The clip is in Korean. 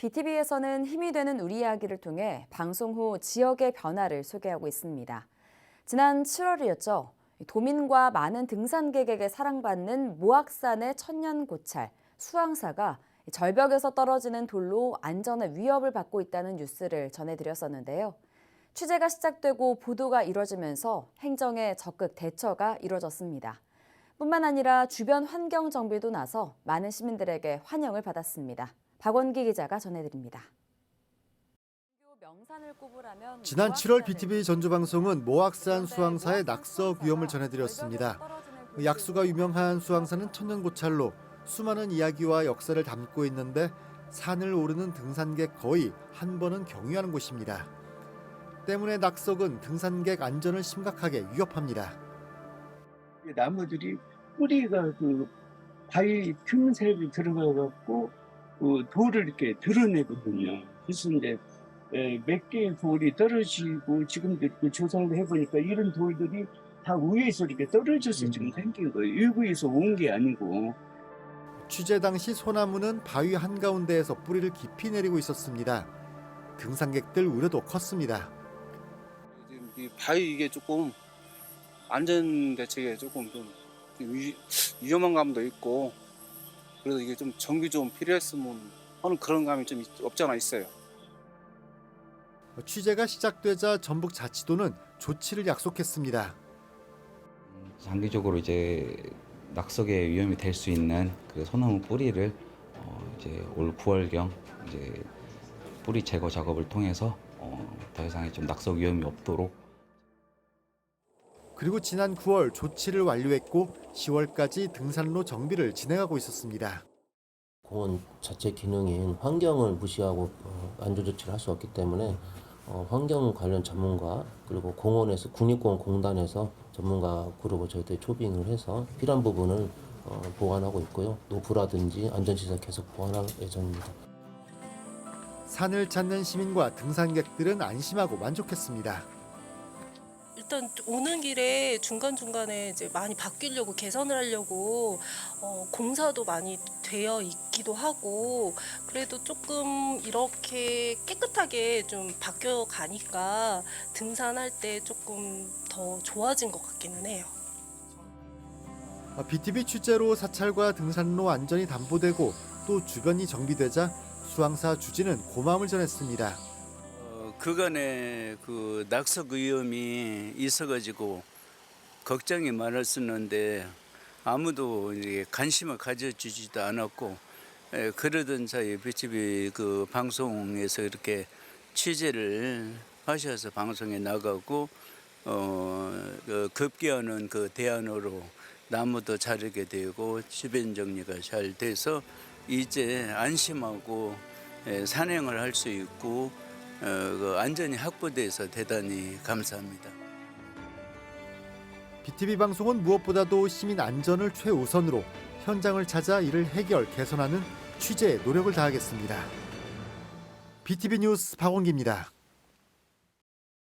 BTV에서는 힘이 되는 우리 이야기를 통해 방송 후 지역의 변화를 소개하고 있습니다. 지난 7월이었죠. 도민과 많은 등산객에게 사랑받는 모악산의 천년 고찰 수왕사가 절벽에서 떨어지는 돌로 안전에 위협을 받고 있다는 뉴스를 전해드렸었는데요. 취재가 시작되고 보도가 이뤄지면서 행정에 적극 대처가 이뤄졌습니다. 뿐만 아니라 주변 환경 정비도 나서 많은 시민들에게 환영을 받았습니다. 박원기 기자가 전해드립니다. 지난 7월 BTV 전주방송은 모악산 수왕사의 낙석 위험을 전해드렸습니다. 약수가 유명한 수왕사는 천년고찰로 수많은 이야기와 역사를 담고 있는데 산을 오르는 등산객 거의 한 번은 경유하는 곳입니다. 때문에 낙석은 등산객 안전을 심각하게 위협합니다. 이 나무들이 뿌리가 그 바위 틈새에 들어가 갖고 그 돌을 이렇게 드러내거든요. 그래서 이제 에, 몇 개의 돌이 떨어지고 지금도 그 조사를 해보니까 이런 돌들이 다 위에서 이렇게 떨어져서 지금 생긴 거예요. 일부에서 온 게 아니고. 취재 당시 소나무는 바위 한가운데에서 뿌리를 깊이 내리고 있었습니다. 등산객들 우려도 컸습니다. 지금 이 바위 이게 조금 안전 대책에 조금 좀 위, 위험한 감도 있고 그래서 이게 좀 정비 좀 필요했으면 하는 그런 감이 좀 있- 없지 않아 있어요. 취재가 시작되자 전북 자치도는 조치를 약속했습니다. 장기적으로 이제 낙석의 위험이 될 수 있는 그 소나무 뿌리를 어 이제 올 9월경 이제 뿌리 제거 작업을 통해서 어 더 이상의 좀 낙석 위험이 없도록 그리고 지난 9월 조치를 완료했고 10월까지 등산로 정비를 진행하고 있었습니다. 공원 자체 기능인 환경을 무시하고 어, 안전 조치를 할 수 없기 때문에 어, 환경 관련 전문가 그리고 공원에서 국립공원 공단에서 전문가 그룹을 저희들이 초빙을 해서 필요한 부분을 어, 보완하고 있고요. 노브라든지 안전시설 계속 보완할 예정입니다. 산을 찾는 시민과 등산객들은 안심하고 만족했습니다. 일단 오는 길에 중간 중간에 이제 많이 바뀌려고 개선을 하려고 어, 공사도 많이 되어 있기도 하고 그래도 조금 이렇게 깨끗하게 좀 바뀌어 가니까 등산할 때 조금 더 좋아진 것 같기는 해요. BTV 취재로 사찰과 등산로 안전이 담보되고 또 주변이 정비되자 수왕사 주지는 고마움을 전했습니다. 어, 그간에 그 낙석 위험이 있어가지고 걱정이 많았었는데 아무도 이제 관심을 가져주지도 않았고 에, 그러던 사이에 BTV 그 방송에서 이렇게 취재를 하셔서 방송에 나가고 어, 그 급기야는 그 대안으로 나무도 자르게 되고 주변 정리가 잘 돼서 이제 안심하고 에, 산행을 할 수 있고 어, 그 안전이 확보돼서 대단히 감사합니다. BTV 방송은 무엇보다도 시민 안전을 최우선으로 현장을 찾아 이를 해결 개선하는 취재에 노력을 다하겠습니다. BTV 뉴스 박원기입니다.